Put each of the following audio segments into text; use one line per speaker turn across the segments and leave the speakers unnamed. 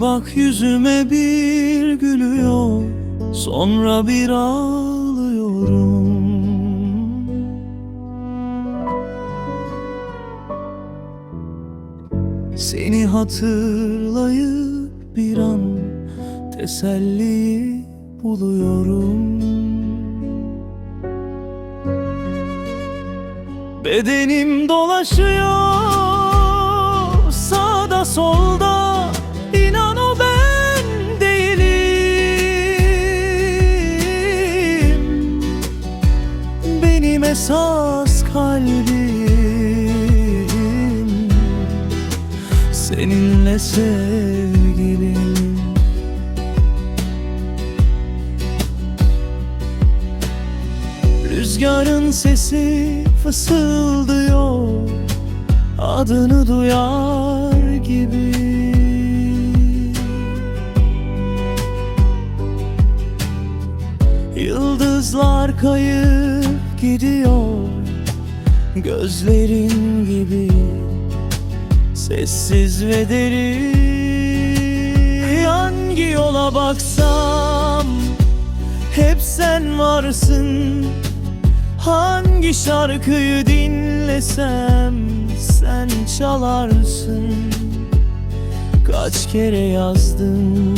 Bak yüzüme bir gülüyor Sonra bir ağlıyorum. Seni hatırlayıp bir an Teselli buluyorum. Bedenim dolaşıyor sağda solda esas kalbim. Seninle sevgilim. Rüzgarın sesi fısıldıyor Adını duyar gibi. Yıldızlar kayıp gidiyor. Gözlerin gibi Sessiz ve derin Hangi yola baksam Hep sen varsın. Hangi şarkıyı dinlesem Sen çalarsın. Kaç kere yazdım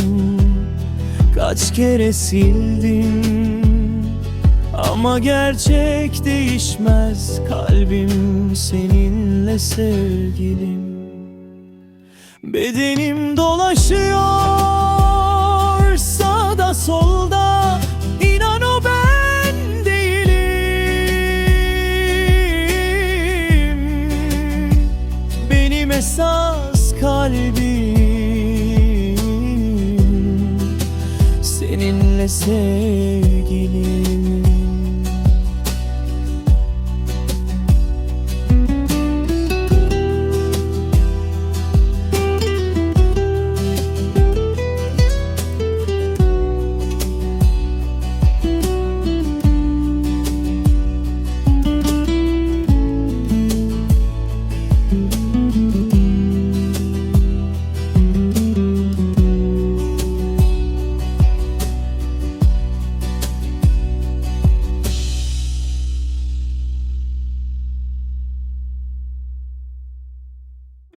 Kaç kere sildim Ama gerçek değişmez Kalbim seninle sevgilim. Bedenim dolaşıyor Sağda solda İnan o ben değilim. Benim esas kalbim Seninle sevgilim thank you